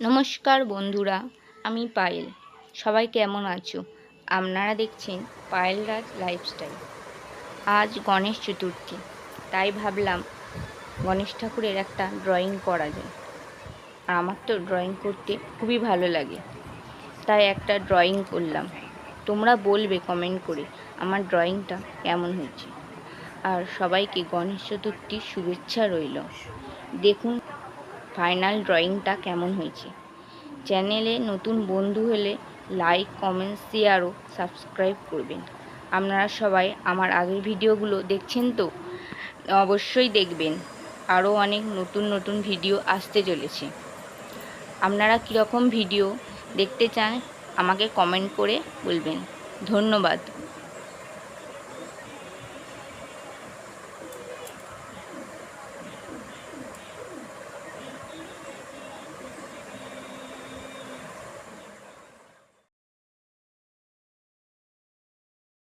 নমস্কার বন্ধুরা, আমি পায়েল। সবাই কেমন আছো? আপনারা দেখছেন পায়েল রাজ লাইফস্টাইল আজ গণেশ চতুর্থী, তাই ভাবলাম গণেশ ঠাকুরের একটা ড্রয়িং করা যায়। আর আমার তো ড্রয়িং করতে খুবই ভালো লাগে। তাই একটা ড্রয়িং করলাম। তোমরা বলবে কমেন্ট করে আমার ড্রয়িংটা কেমন হয়েছে। আর সবাইকে গণেশ চতুর্থীর শুভেচ্ছা রইল। দেখুন ফাইনাল ড্রয়িংটা কেমন হয়েছে? চ্যানেলে নতুন বন্ধু হলে লাইক, কমেন্ট শেয়ার ও সাবস্ক্রাইব করবেন। আপনারা সবাই আমার আগের ভিডিওগুলো দেখছেন তো? অবশ্যই দেখবেন। আরও অনেক নতুন নতুন ভিডিও আসতে চলেছে। আপনারা কীরকম ভিডিও দেখতে চান আমাকে কমেন্ট করে বলবেন। ধন্যবাদ।